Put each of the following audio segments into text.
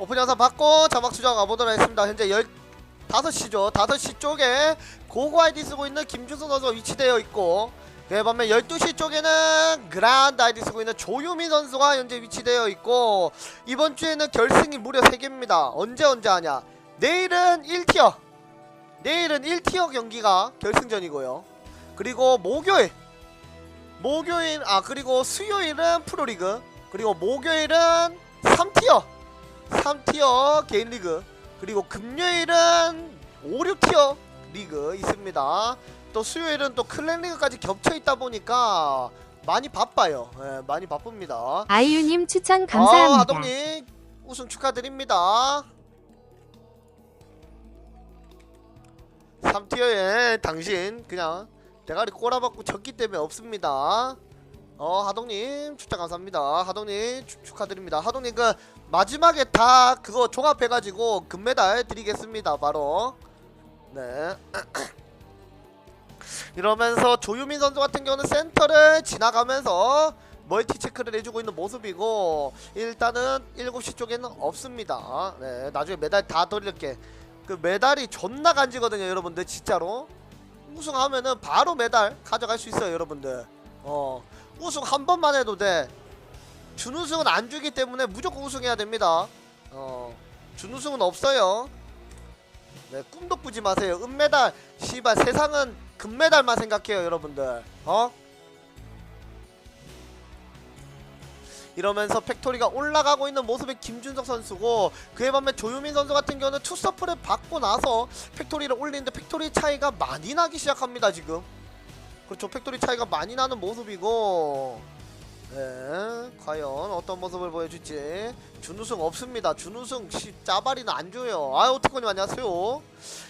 오픈 영상 받고 자막 수정 가보도록 하겠습니다. 현재 15시죠. 5시 쪽에 고고 아이디 쓰고 있는 김준수 선수가 위치되어 있고 그 반면 12시 쪽에는 그란드 아이디 쓰고 있는 조유민 선수가 현재 위치되어 있고 이번 주에는 결승이 무려 3개입니다. 언제 언제 하냐? 내일은 1티어 내일은 1티어 경기가 결승전이고요. 그리고 목요일 목요일 아 그리고 수요일은 프로리그 그리고 목요일은 3티어 3티어 개인 리그 그리고 금요일은 5, 6티어 리그 있습니다. 또 수요일은 또 클랜 리그까지 겹쳐 있다 보니까 많이 바빠요. 예, 많이 바쁩니다. 아이유님 추천 아, 감사합니다. 아동님 우승 축하드립니다. 3티어에 당신 그냥 대가리 꼬라박고 졌기 때문에 없습니다. 어 하동님 추천 감사합니다. 하동님 축- 축하드립니다. 하동님 그 마지막에 다 그거 종합해가지고 금메달 드리겠습니다. 바로 네. 이러면서 조유민 선수 같은 경우는 센터를 지나가면서 멀티 체크를 해주고 있는 모습이고 일단은 7시 쪽에는 없습니다. 네, 나중에 메달 다 돌릴게. 그 메달이 존나 간지거든요, 여러분들 진짜로. 우승하면은 바로 메달 가져갈 수 있어요, 여러분들. 어, 우승 한 번만 해도 돼. 준우승은 안 주기 때문에 무조건 우승해야 됩니다. 어, 준우승은 없어요. 네, 꿈도 꾸지 마세요. 은메달, 씨발 세상은 금메달만 생각해요, 여러분들. 어? 이러면서 팩토리가 올라가고 있는 모습의 김준석 선수고 그에 반면 조유민 선수 같은 경우는 투서프를 받고 나서 팩토리를 올리는데 팩토리 차이가 많이 나기 시작합니다 지금 그렇죠 팩토리 차이가 많이 나는 모습이고 네 과연 어떤 모습을 보여줄지. 준우승 없습니다. 준우승 씨 짜발이는 안 줘요. 아유 오티코님 안녕하세요.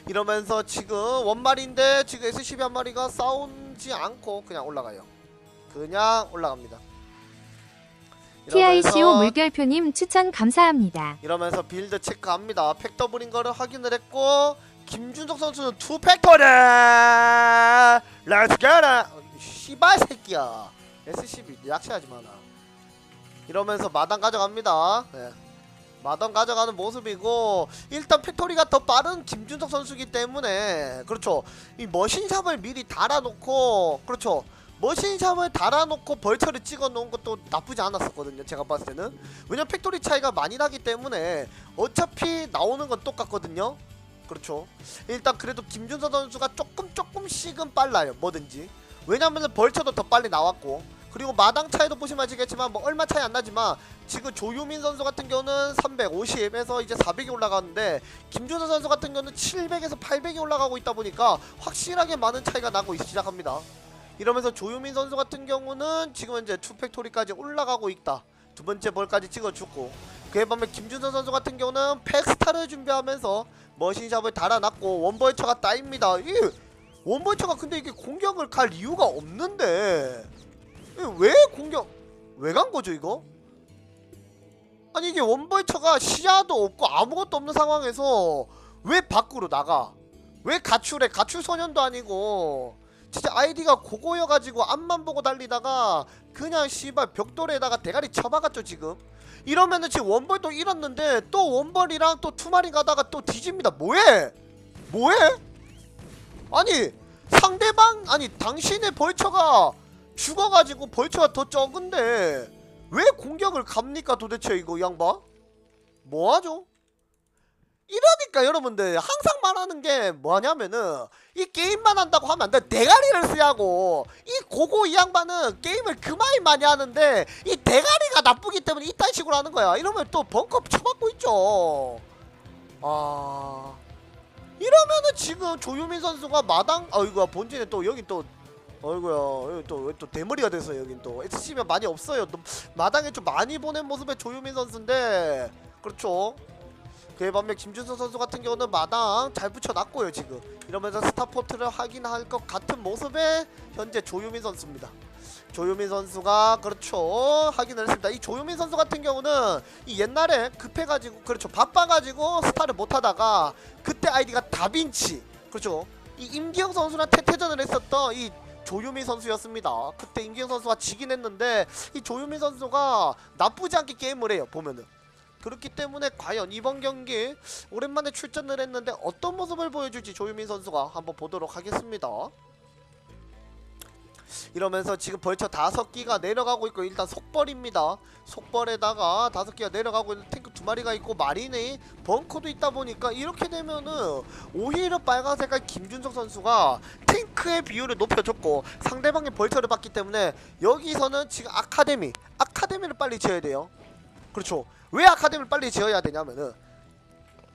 이러면서 지금 원말인데 지금 SCB 한 마리가 싸우지 않고 그냥 올라가요. 그냥 올라갑니다. TICO 물결표님 추천 감사합니다. 이러면서 빌드 체크합니다. 팩더블인 거를 확인을 했고 김준석 선수는 투 팩토리 렛츠 겟잇 씨발 새끼야. SCB 약체하지 마라. 이러면서 마당 가져갑니다. 네. 마당 가져가는 모습이고 일단 팩토리가 더 빠른 김준석 선수기 때문에 그렇죠. 이 머신샵을 미리 달아놓고 그렇죠. 머신샵을 달아놓고 벌처를 찍어 놓은 것도 나쁘지 않았었거든요 제가 봤을 때는. 왜냐면 팩토리 차이가 많이 나기 때문에 어차피 나오는 건 똑같거든요. 그렇죠. 일단 그래도 김준서 선수가 조금 조금씩은 빨라요. 뭐든지. 왜냐면은 벌처도 더 빨리 나왔고 그리고 마당 차이도 보시면 아시겠지만 뭐 얼마 차이 안 나지만 지금 조유민 선수 같은 경우는 350에서 이제 400이 올라가는데 김준서 선수 같은 경우는 700에서 800이 올라가고 있다 보니까 확실하게 많은 차이가 나고 있- 시작합니다. 이러면서 조유민 선수 같은 경우는 지금 이제 투팩토리까지 올라가고 있다. 두 번째 볼까지 찍어주고 그에 반면 김준선 선수 같은 경우는 팩스타를 준비하면서 머신샵을 달아놨고 원벌처가 따입니다 이 원벌처가 근데 이게 공격을 갈 이유가 없는데 왜 공격 왜 간 거죠 이거? 아니 이게 원벌처가 시야도 없고 아무것도 없는 상황에서 왜 밖으로 나가? 왜 가출해? 가출 소년도 아니고 진짜 아이디가 고고여가지고 앞만 보고 달리다가 그냥 씨발 벽돌에다가 대가리 쳐박았죠 지금 이러면은 지금 원벌 또 잃었는데 또 원벌이랑 또 투마리 가다가 또 뒤집니다. 뭐해? 뭐해? 아니 상대방 아니 당신의 벌처가 죽어가지고 벌처가 더 적은데 왜 공격을 갑니까 도대체 이거 이 양반? 뭐하죠 이러니까 여러분들 항상 말하는 게 뭐냐면은 이 게임만 한다고 하면 안 돼. 대가리를 쓰야고. 이 고고 이 양반은 게임을 그만이 많이 하는데 이 대가리가 나쁘기 때문에 이딴 식으로 하는 거야. 이러면 또 벙커 쳐맞고 있죠. 아 이러면은 지금 조유민 선수가 마당 아이고 본진에 또 여기 또 어이구야 여기 또왜 또 대머리가 돼서 여긴 또 SC면 많이 없어요. 또 마당에 좀 많이 보낸 모습의 조유민 선수인데 그렇죠. 그에 반면 김준서 선수 같은 경우는 마당 잘 붙여놨고요 지금. 이러면서 스타포트를 확인할 것 같은 모습의 현재 조유민 선수입니다. 조유민 선수가 그렇죠. 확인을 했습니다. 이 조유민 선수 같은 경우는 이 옛날에 급해가지고 그렇죠. 바빠가지고 스타를 못하다가 그때 아이디가 다빈치 그렇죠. 이 임기영 선수랑 태태전을 했었던 이 조유민 선수였습니다. 그때 임기영 선수가 지긴 했는데 이 조유민 선수가 나쁘지 않게 게임을 해요 보면은 그렇기 때문에 과연 이번 경기 오랜만에 출전을 했는데 어떤 모습을 보여줄지 조유민 선수가 한번 보도록 하겠습니다. 이러면서 지금 벌써 다섯 기가 내려가고 있고 일단 속벌입니다. 속벌에다가 다섯 기가 내려가고 있는 탱크 두 마리가 있고 마린에 벙커도 있다 보니까 이렇게 되면은 오히려 빨간 색깔 김준석 선수가 탱크의 비율을 높여줬고 상대방의 벌처를 받기 때문에 여기서는 지금 아카데미 아카데미를 빨리 지어야 돼요. 그렇죠. 왜 아카데미를 빨리 지어야 되냐면은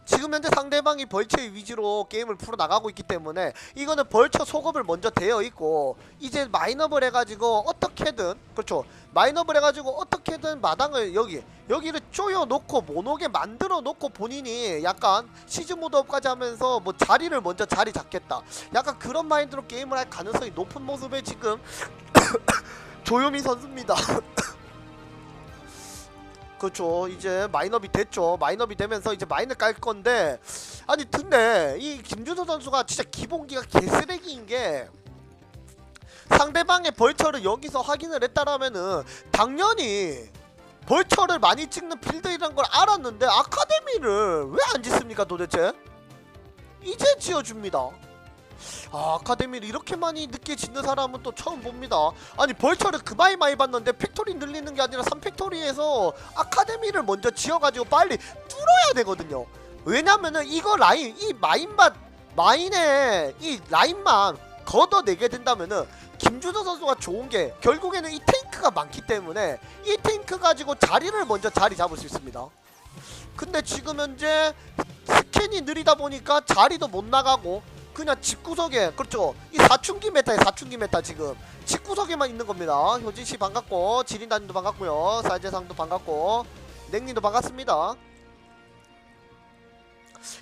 지금 현재 상대방이 벌처의 위주로 게임을 풀어 나가고 있기 때문에 이거는 벌처 소급을 먼저 되어 있고 이제 마이너블 해가지고 어떻게든 그렇죠 마이너블 해가지고 어떻게든 마당을 여기 여기를 쪼여 놓고 못 오게 만들어 놓고 본인이 약간 시즌 모드업까지 하면서 뭐 자리를 먼저 자리 잡겠다 약간 그런 마인드로 게임을 할 가능성이 높은 모습에 지금 조요미 선수입니다. 그렇죠. 이제 마이너비 됐죠. 마이너비 되면서 이제 마이너 깔 건데 아니 근데 이 김준호 선수가 진짜 기본기가 개쓰레기인 게 상대방의 벌처를 여기서 확인을 했다라면은 당연히 벌처를 많이 찍는 필드이란 걸 알았는데 아카데미를 왜 안 짓습니까 도대체? 이제 지어줍니다. 아, 아카데미를 이렇게 많이 늦게 짓는 사람은 또 처음 봅니다. 아니 벌처를 그마이 많이 봤는데 팩토리 늘리는 게 아니라 3팩토리에서 아카데미를 먼저 지어가지고 빨리 뚫어야 되거든요. 왜냐면은 이거 라인 이 마인만 마인의 이 라인만 걷어내게 된다면은 김준호 선수가 좋은 게 결국에는 이 탱크가 많기 때문에 이 탱크 가지고 자리를 먼저 자리 잡을 수 있습니다. 근데 지금 현재 스캔이 느리다 보니까 자리도 못 나가고 그냥 집구석에 그렇죠. 이 사춘기 메타에 사춘기 메타 지금. 집구석에만 있는 겁니다. 효진씨 반갑고 지린다님도 반갑고요. 사제상도 반갑고 냉님도 반갑습니다.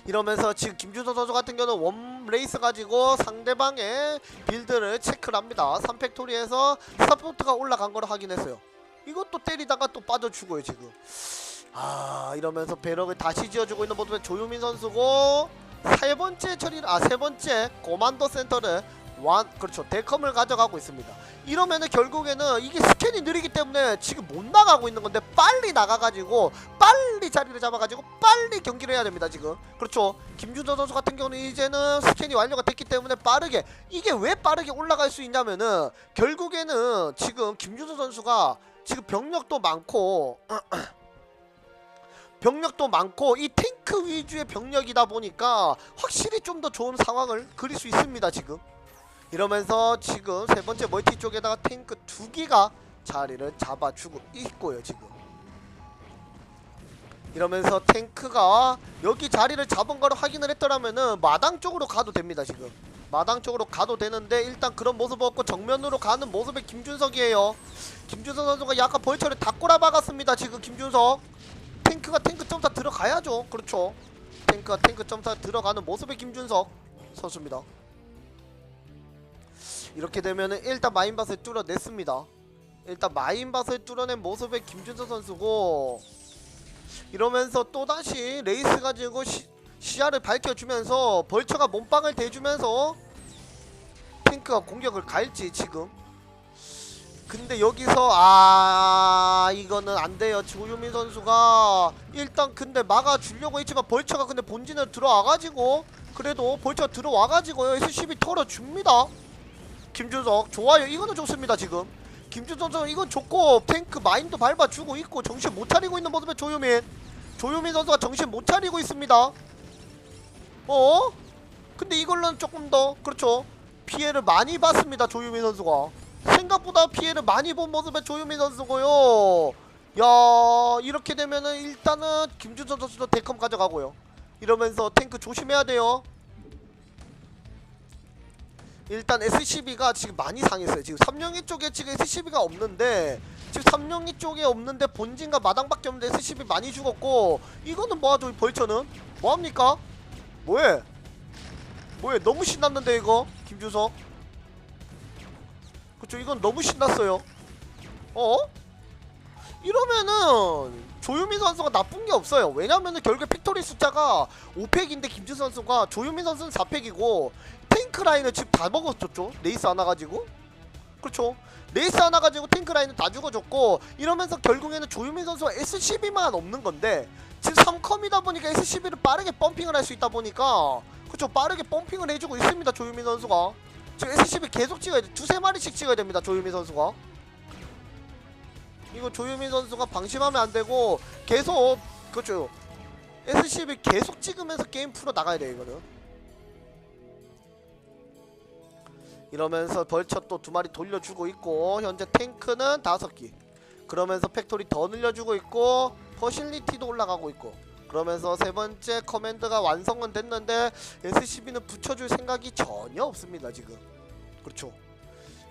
이러면서 지금 김준서 선수 같은 경우는 원 레이스 가지고 상대방의 빌드를 체크를 합니다. 3팩토리에서 서포트가 올라간 걸 확인했어요. 이것도 때리다가 또 빠져주고요 지금. 아 이러면서 배럭을 다시 지어주고 있는 모습의 조유민 선수고 세 번째 처리 아세 번째 고만도 센터를 완 그렇죠. 데컴을 가져가고 있습니다. 이러면은 결국에는 이게 스캔이 느리기 때문에 지금 못 나가고 있는 건데 빨리 나가가지고 빨리 자리를 잡아가지고 빨리 경기를 해야 됩니다 지금. 그렇죠? 김준서 선수 같은 경우는 이제는 스캔이 완료가 됐기 때문에 빠르게 이게 왜 빠르게 올라갈 수 있냐면은 결국에는 지금 김준서 선수가 지금 병력도 많고 병력도 많고 이 탱크 위주의 병력이다 보니까 확실히 좀 더 좋은 상황을 그릴 수 있습니다 지금. 이러면서 지금 세 번째 멀티 쪽에다가 탱크 두 기가 자리를 잡아주고 있고요 지금. 이러면서 탱크가 여기 자리를 잡은 거를 확인을 했더라면은 마당 쪽으로 가도 됩니다 지금. 마당 쪽으로 가도 되는데 일단 그런 모습 없고 정면으로 가는 모습의 김준석이에요. 김준석 선수가 약간 벌처를 다 꼬라박았습니다 지금 김준석 탱크가 탱크 점사 들어가야죠. 그렇죠. 탱크가 탱크 점사 들어가는 모습의 김준석 선수입니다. 이렇게 되면은 일단 마인밭을 뚫어냈습니다. 일단 마인밭을 뚫어낸 모습의 김준석 선수고 이러면서 또다시 레이스 가지고 시, 시야를 밝혀주면서 벌처가 몸빵을 대주면서 탱크가 공격을 갈지 지금 근데 여기서 아 이거는 안 돼요. 조유민 선수가 일단 근데 막아주려고 했지만 벌처가 근데 본진을 들어와가지고 그래도 벌처 들어와가지고 SCB 털어줍니다. 김준석 좋아요. 이거는 좋습니다 지금. 김준석 선수 이건 좋고 탱크 마인도 밟아주고 있고 정신 못 차리고 있는 모습의 조유민. 조유민 선수가 정신 못 차리고 있습니다. 어? 근데 이걸로는 조금 더 그렇죠. 피해를 많이 받습니다 조유민 선수가 생각보다 피해를 많이 본 모습의 조유민 선수고요. 야 이렇게 되면은 일단은 김준선 선수도 데컴 가져가고요. 이러면서 탱크 조심해야 돼요. 일단 SCB가 지금 많이 상했어요. 지금 삼룡이 쪽에 지금 SCB가 없는데 지금 삼룡이 쪽에 없는데 본진과 마당밖에 없는데 SCB 많이 죽었고 이거는 뭐하죠? 이 벌처는 뭐합니까? 뭐해? 뭐해? 너무 신났는데 이거 김준석. 그쵸 이건 너무 신났어요. 어? 이러면은 조유민 선수가 나쁜 게 없어요. 왜냐면은 결국에 팩토리 숫자가 5팩인데 김준 선수가 조유민 선수는 4팩이고 탱크 라인을 지금 다 먹었었죠? 레이스 하나 가지고? 그렇죠. 레이스 하나 가지고 탱크 라인을 다 죽어줬고 이러면서 결국에는 조유민 선수가 SCB만 없는 건데 지금 3컴이다 보니까 SCB를 빠르게 펌핑을 할 수 있다 보니까 그쵸 빠르게 펌핑을 해주고 있습니다 조유민 선수가 지금 SCB 계속 찍어야 돼. 두세 마리씩 찍어야 됩니다 조유민 선수가. 이거 조유민 선수가 방심하면 안 되고 계속 그렇죠. SCB 계속 찍으면서 게임 풀어 나가야 돼 이거는. 이러면서 벌처 또 두 마리 돌려주고 있고 현재 탱크는 다섯 기. 그러면서 팩토리 더 늘려주고 있고 퍼실리티도 올라가고 있고 그러면서 세 번째 커맨드가 완성은 됐는데 SCB는 붙여줄 생각이 전혀 없습니다 지금. 그렇죠?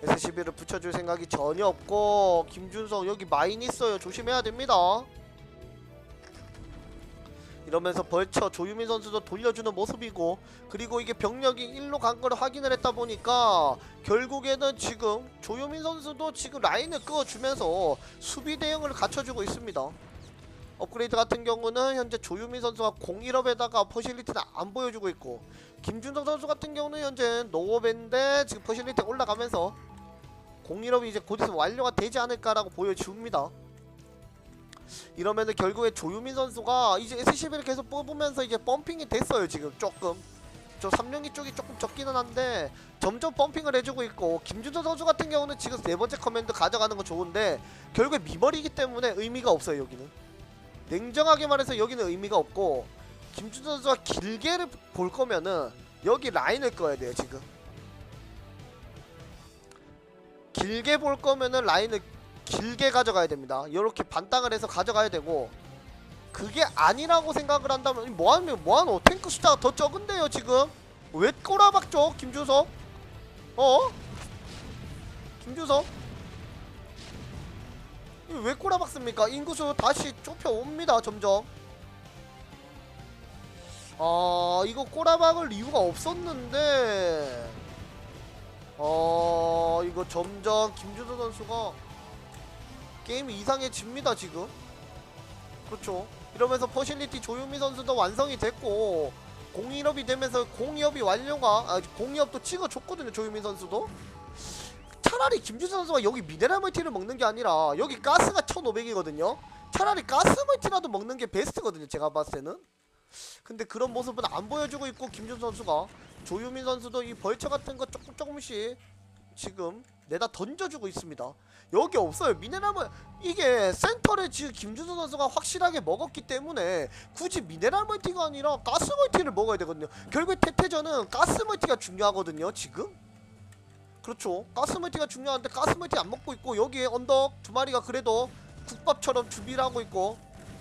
SCB를 붙여줄 생각이 전혀 없고 김준성 여기 마인 있어요. 조심해야 됩니다. 이러면서 벌처 조유민 선수도 돌려주는 모습이고 그리고 이게 병력이 일로 간 걸 확인을 했다 보니까 결국에는 지금 조유민 선수도 지금 라인을 끄어주면서 수비 대응을 갖춰주고 있습니다 업그레이드 같은 경우는 현재 조유민 선수가 01업에다가 퍼실리티는 안 보여주고 있고 김준성 선수 같은 경우는 현재 노업인데 지금 퍼실리티 올라가면서 01업이 이제 곧 있으면 완료가 되지 않을까라고 보여줍니다. 이러면은 결국에 조유민 선수가 이제 SCB를 계속 뽑으면서 이제 펌핑이 됐어요 지금 조금. 저 3년기 쪽이 조금 적기는 한데 점점 펌핑을 해주고 있고 김준성 선수 같은 경우는 지금 네 번째 커맨드 가져가는 건 좋은데 결국에 미머리이기 때문에 의미가 없어요 여기는 냉정하게 말해서 여기는 의미가 없고 김준성 선수가 길게를 볼 거면은 여기 라인을 꺼야 돼요 지금. 길게 볼 거면은 라인을 길게 가져가야 됩니다. 이렇게 반땅을 해서 가져가야 되고 그게 아니라고 생각을 한다면 뭐하면 뭐하노? 탱크 숫자가 더 적은데요 지금? 왜 꼬라박죠 김준석? 어? 김준석 왜 꼬라박습니까? 인구수 다시 좁혀옵니다 점점. 아 이거 꼬라박을 이유가 없었는데. 어 이거 점점 김준석 선수가 게임이 이상해집니다 지금. 그렇죠. 이러면서 퍼실리티 조유미 선수도 완성이 됐고 공이업이 되면서 공이업이 완료가 아, 공이업도 찍어줬거든요 조유미 선수도 차라리 김준선 선수가 여기 미네랄 멀티를 먹는 게 아니라 여기 가스가 1500이거든요 차라리 가스 멀티라도 먹는 게 베스트거든요 제가 봤을 때는 근데 그런 모습은 안 보여주고 있고 김준 선수가 조유민 선수도 이 벌처 같은 거 조금 조금씩 지금 내다 던져주고 있습니다. 여기 없어요. 미네랄을 이게 센터를 지금 김준선 선수가 확실하게 먹었기 때문에 굳이 미네랄 멀티가 아니라 가스 멀티를 먹어야 되거든요. 결국 태태전은 가스 멀티가 중요하거든요. 지금 그렇죠. 가스 멀티가 중요한데 가스 멀티 안 먹고 있고 여기에 언덕 두 마리가 그래도 국밥처럼 준비를 하고 있고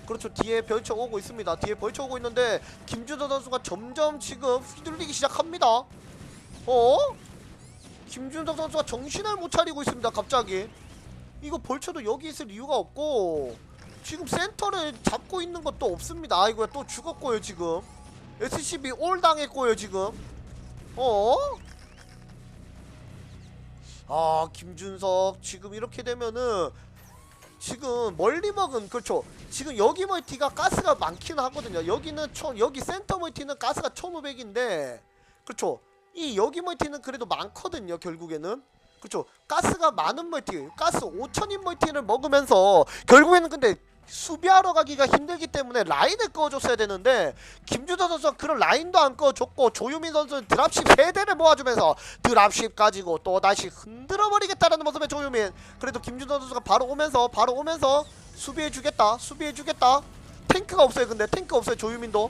그렇죠. 뒤에 벌쳐 오고 있습니다. 뒤에 벌쳐 오고 있는데 김준선 선수가 점점 지금 휘둘리기 시작합니다. 어? 김준석 선수가 정신을 못 차리고 있습니다. 갑자기 이거 벌쳐도 여기 있을 이유가 없고 지금 센터를 잡고 있는 것도 없습니다. 아이고야 또 죽었고요 지금 SCB 올 당했고요 지금 어? 아 김준석 지금 이렇게 되면은 지금 멀리 먹은 그렇죠. 지금 여기 멀티가 가스가 많기는 하거든요. 여기는 초, 여기 센터 멀티는 가스가 1500인데 그렇죠. 이 여기 멀티는 그래도 많거든요 결국에는. 그렇죠. 가스가 많은 멀티 가스 5000인 멀티를 먹으면서 결국에는 근데 수비하러 가기가 힘들기 때문에 라인을 꺼줬어야 되는데 김준서 선수가 그런 라인도 안 꺼줬고 조유민 선수는 드랍십 3대를 모아주면서 드랍십 가지고 또다시 흔들어버리겠다라는 모습의 조유민. 그래도 김준서 선수가 바로 오면서 바로 오면서 수비해주겠다 수비해주겠다. 탱크가 없어요 근데. 탱크 없어요 조유민도.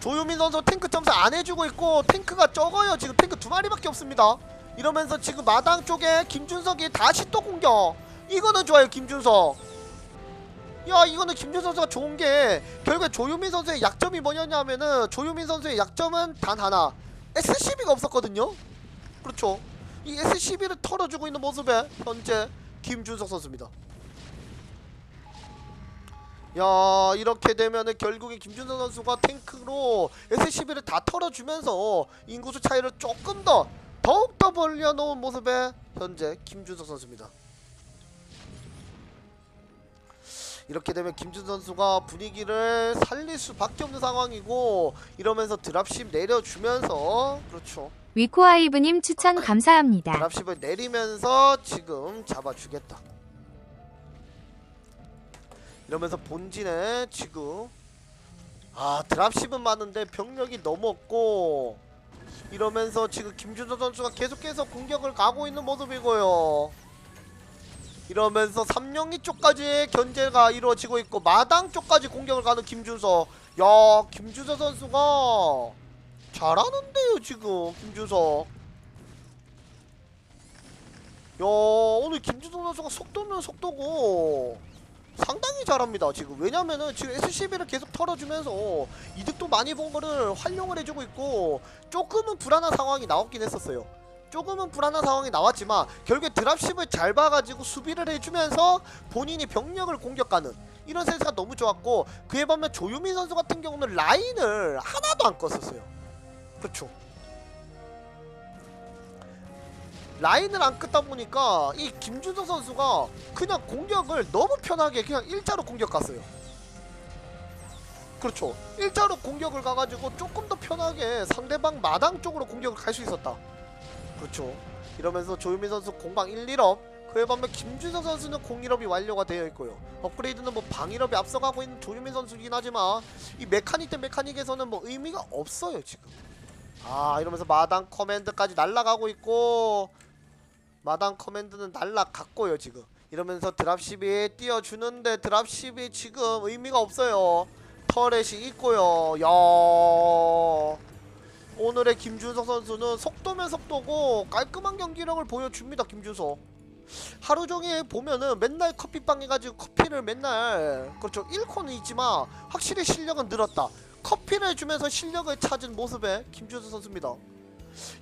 조유민 선수 탱크 점수 안 해주고 있고 탱크가 적어요 지금. 탱크 두 마리밖에 없습니다. 이러면서 지금 마당 쪽에 김준석이 다시 또 공격 이거는 좋아요 김준석. 야 이거는 김준석 선수가 좋은 게 결국에 조유민 선수의 약점이 뭐냐면은 조유민 선수의 약점은 단 하나. SCB가 없었거든요. 그렇죠. 이 SCB를 털어주고 있는 모습에 현재 김준석 선수입니다. 야 이렇게 되면은 결국에 김준석 선수가 탱크로 SCB를 다 털어주면서 인구수 차이를 조금 더 더욱 더 벌려놓은 모습의 현재 김준석 선수입니다 이렇게 되면 김준 선수가 분위기를 살릴 수밖에 없는 상황이고 이러면서 드랍십 내려주면서 그렇죠 위코아이브님 추천 감사합니다. 드랍십을 내리면서 지금 잡아주겠다 이러면서 본진에 지금 아 드랍십은 많은데 병력이 너무 없고 이러면서 지금 김준서 선수가 계속해서 공격을 가고 있는 모습이고요. 이러면서 삼룡이 쪽까지 견제가 이루어지고 있고 마당 쪽까지 공격을 가는 김준서. 야 김준서 선수가 잘하는데요 지금 김준서. 야 오늘 김준성 선수가 속도면 속도고 상당히 잘합니다 지금 왜냐면은 지금 SCB를 계속 털어주면서 이득도 많이 본 거를 활용을 해주고 있고 조금은 불안한 상황이 나왔긴 했었어요 조금은 불안한 상황이 나왔지만 결국에 드랍십을 잘 봐가지고 수비를 해주면서 본인이 병력을 공격하는 이런 센스가 너무 좋았고 그에 반면 조유민 선수 같은 경우는 라인을 하나도 안 껐었어요 그렇죠 라인을 안 끄다 보니까 이 김준서 선수가 그냥 공격을 너무 편하게 그냥 일자로 공격 갔어요. 그렇죠. 일자로 공격을 가가지고 조금 더 편하게 상대방 마당 쪽으로 공격을 갈 수 있었다. 그렇죠. 이러면서 조유민 선수 공방 1, 1업 그에 반면 김준서 선수는 0, 1업이 완료가 되어 있고요. 업그레이드는 뭐방 1업이 앞서가고 있는 조유민 선수이긴 하지만 이 메카닉 대 메카닉에서는 뭐 의미가 없어요 지금. 아 이러면서 마당 커맨드까지 날아가고 있고 마당 커맨드는 날라갔고요 지금 이러면서 드랍십이 띄워주는데 드랍십이 지금 의미가 없어요 터렛이 있고요 야 오늘의 김준석 선수는 속도면 속도고 깔끔한 경기력을 보여줍니다 김준석 하루 종일 보면은 맨날 커피빵 해가지고 커피를 맨날 그렇죠 1코는 있지만 확실히 실력은 늘었다 커피를 주면서 실력을 찾은 모습의 김준석 선수입니다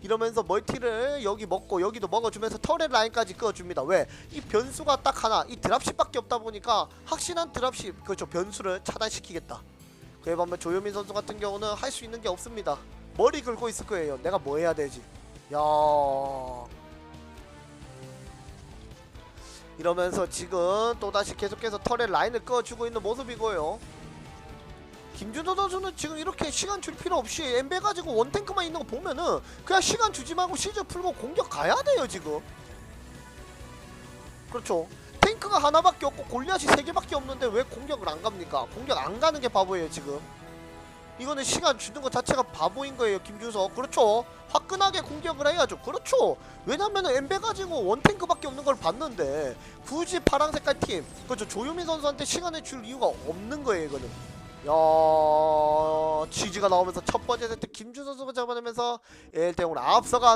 이러면서 멀티를 여기 먹고 여기도 먹어주면서 터렛 라인까지 끄어줍니다. 왜? 이 변수가 딱 하나, 이 드랍십밖에 없다 보니까 확실한 드랍십, 그렇죠. 변수를 차단시키겠다. 그에 반면 조효민 선수 같은 경우는 할 수 있는 게 없습니다. 머리 긁고 있을 거예요. 내가 뭐 해야 되지? 야. 이러면서 지금 또다시 계속해서 터렛 라인을 끄어주고 있는 모습이고요. 김준호 선수는 지금 이렇게 시간 줄 필요 없이 엠베 가지고 원탱크만 있는 거 보면은 그냥 시간 주지 말고 시즈 풀고 공격 가야 돼요 지금 그렇죠 탱크가 하나밖에 없고 골리앗이 세 개밖에 없는데 왜 공격을 안 갑니까 공격 안 가는 게 바보예요 지금 이거는 시간 주는 것 자체가 바보인 거예요 김준석. 그렇죠? 화끈하게 공격을 해야죠. 그렇죠? 왜냐면은 엠베 가지고 원탱크밖에 없는 걸 봤는데 굳이 파랑 색깔 팀 그렇죠? 조유민 선수한테 시간을 줄 이유가 없는 거예요 이거는. 야 지지가 나오면서 첫 번째 세트 김준 선수가 잡아내면서 1대0으로 앞서가는